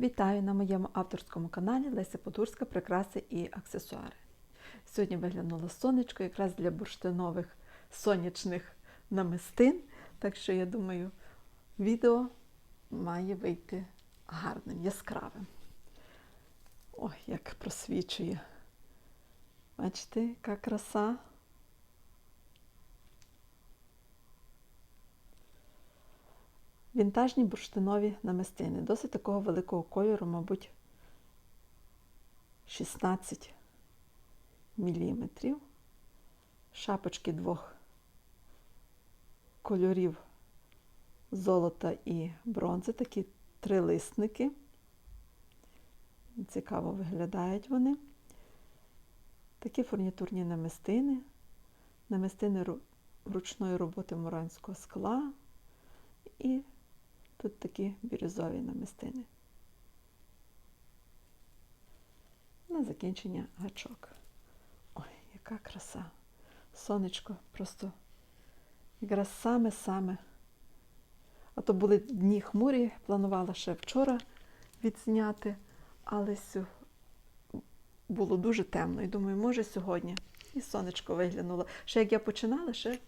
Вітаю на моєму авторському каналі Леся Подурська Прикраси і аксесуари. Сьогодні виглянуло сонечко якраз для бурштинових сонячних намистин, так що я думаю, відео має вийти гарним, яскравим. Ой, як просвічує. Бачите, яка краса. Вінтажні бурштинові намистини. Досить такого великого кольору, мабуть, 16 міліметрів. Шапочки двох кольорів золота і бронзи, такі трилисники. Цікаво виглядають вони. Такі фурнітурні намистини, намистини ручної роботи муранського скла і Тут такі бірюзові намистини. На закінчення гачок. Ой, яка краса! Сонечко просто якраз саме-саме. А то були дні хмурі, планувала ще вчора відзняти, але було дуже темно. І думаю, може сьогодні. І сонечко виглянуло. Ще як я починала, ще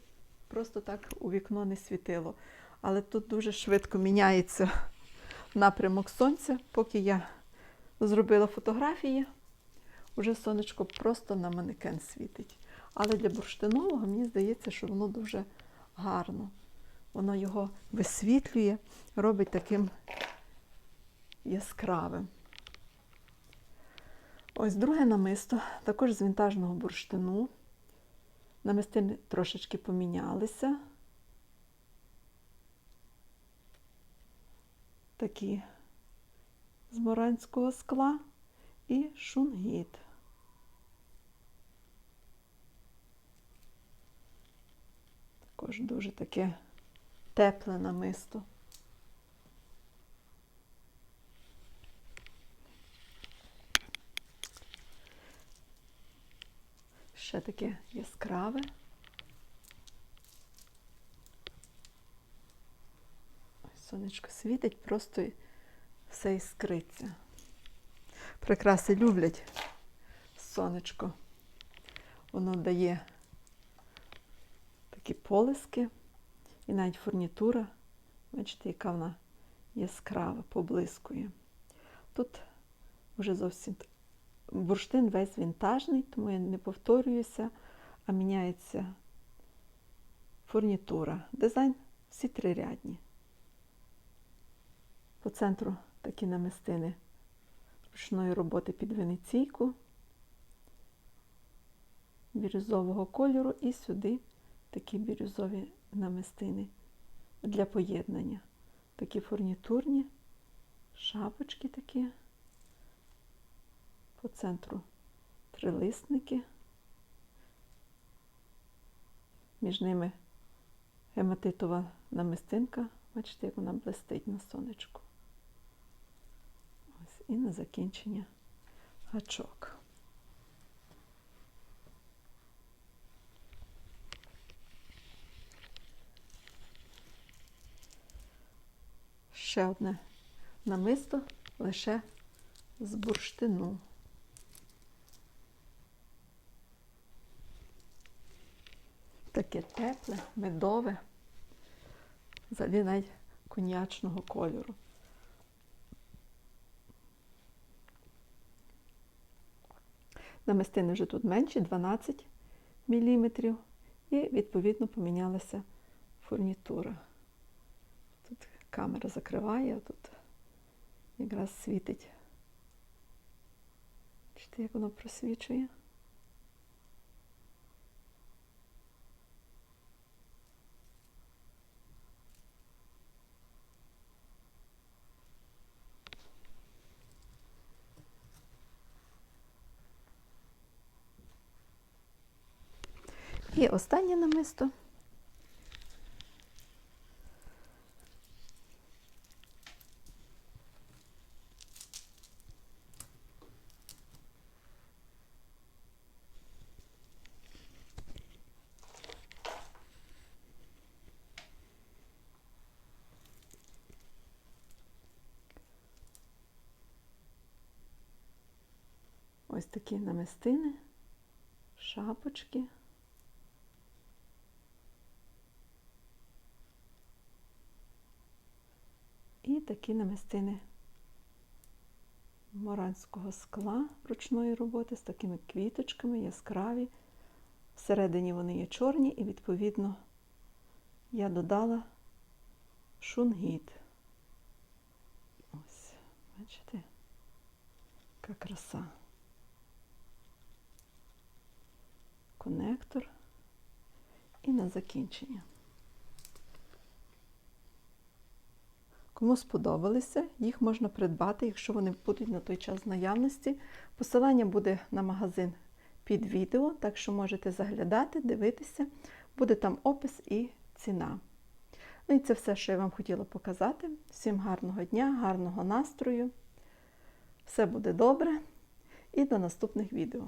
просто так у вікно не світило. Але тут дуже швидко міняється напрямок сонця. Поки я зробила фотографії, вже сонечко просто на манекен світить. Але для бурштинового мені здається, що воно дуже гарно. Воно його висвітлює, робить таким яскравим. Ось друге намисто, також з вінтажного бурштину. Намистини трошечки помінялися. Такі з моранського скла і шунгіт. Також дуже таке тепле намисто. Ще таке яскраве. Сонечко світить, просто все іскриться. Прикраси люблять сонечко. Воно дає такі полиски і навіть фурнітура, бачите, яка вона яскрава, поблискує. Тут вже зовсім бурштин весь вінтажний, тому я не повторююся, а міняється фурнітура. Дизайн всі трирядні. По центру такі намистини ручної роботи під венеційку, бірюзового кольору, і сюди такі бірюзові намистини для поєднання. Такі фурнітурні, шапочки такі, по центру трилисники, між ними гематитова намистинка. Бачите, як вона блистить на сонечку і на закінчення гачок. Ще одне намисто лише з бурштину. Таке тепле, медове, взагалі навіть коньячного кольору. Намистини вже тут менше 12 мм, і, відповідно, помінялася фурнітура. Тут камера закриває, а тут якраз світить. Чите, як воно просвічує? І останнє намисто. Ось такі намистини, шапочки. Такі намистини моранського скла ручної роботи з такими квіточками яскраві. Всередині вони є чорні, і, відповідно, я додала шунгіт. Ось, бачите, яка краса. Конектор. І на закінчення. Кому сподобалися, їх можна придбати, якщо вони будуть на той час в наявності. Посилання буде на магазин під відео, так що можете заглядати, дивитися. Буде там опис і ціна. Ну і це все, що я вам хотіла показати. Всім гарного дня, гарного настрою. Все буде добре. І до наступних відео.